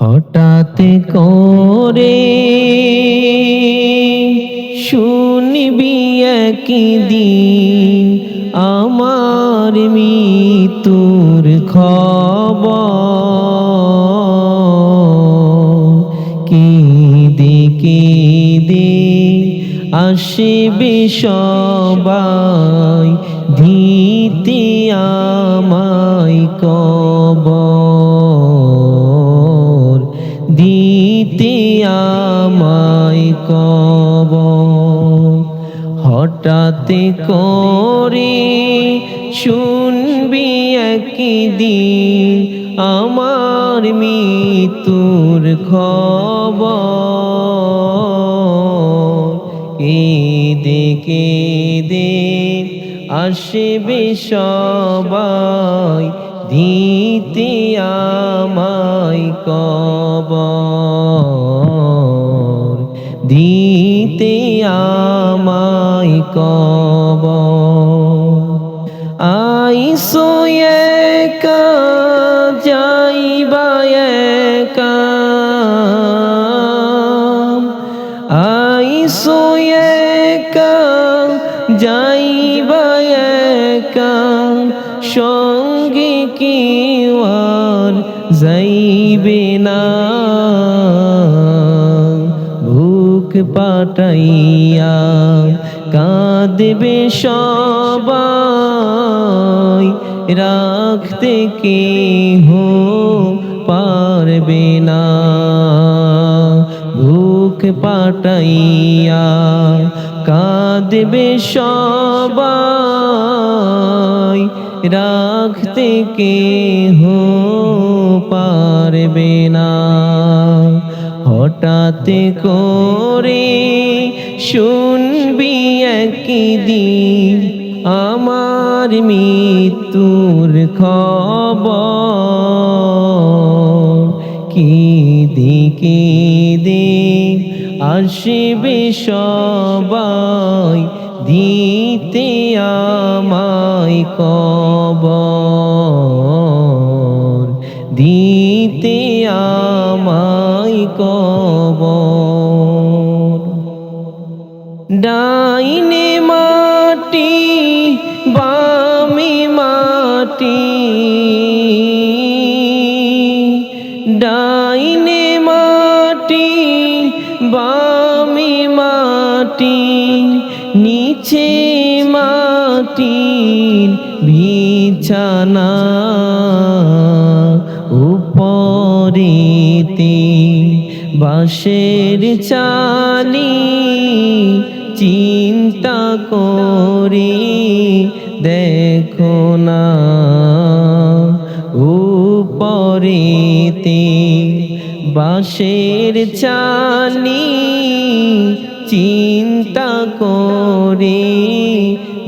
হঠাৎ করে শুনবি একদিন আমার মৃত্যুর খবর। কেঁদে কেঁদে আসবে সবাই ধীতে আমায় কবর দিতে আমায় কবর। হঠাৎ করে শুনবি একদিন আমার মৃত্যুর খবর। কেঁদে কেঁদে আসবে সবাই দিতে আমায় কবর দিতে আমায় কবর। আইসো একা যাইবা একা। আইসো একা যাইবা একা সঙ্গে কেউ আর যাইবে না। ভুক পাটাইয়া কাঁদবে সবাই, রাখতে কেহ পারবে না। ভুক পাটাইয়া কাঁদবে সবাই রাখতে কে হো পারবে না। হঠাৎ করে শুনবি একদিন আমার মৃত্যুর খবর। দিকে দে আসবে সবাই দিতে আমায় কবর। দিতে আমায় কবর। ডাইনে মাটি বামে মাটি বামে মাটি নিচে মাটির বিছানা উপরেতে বাঁশের চালি চিন্তা করে দেখো না উপরেতে বাঁশের চালি চিন্তা করে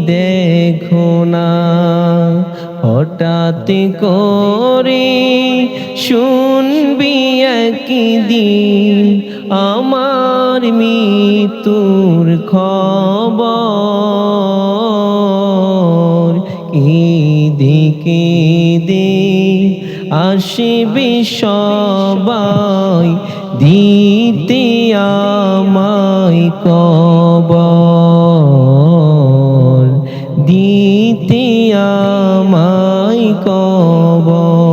দেখো না। হঠাৎ করে শুনবি একদিন আমার মৃত্যুর খবর। কেঁদে কেঁদে আসিবি সবাই দিতে আমায় কবর। দিতে আমায় কবর।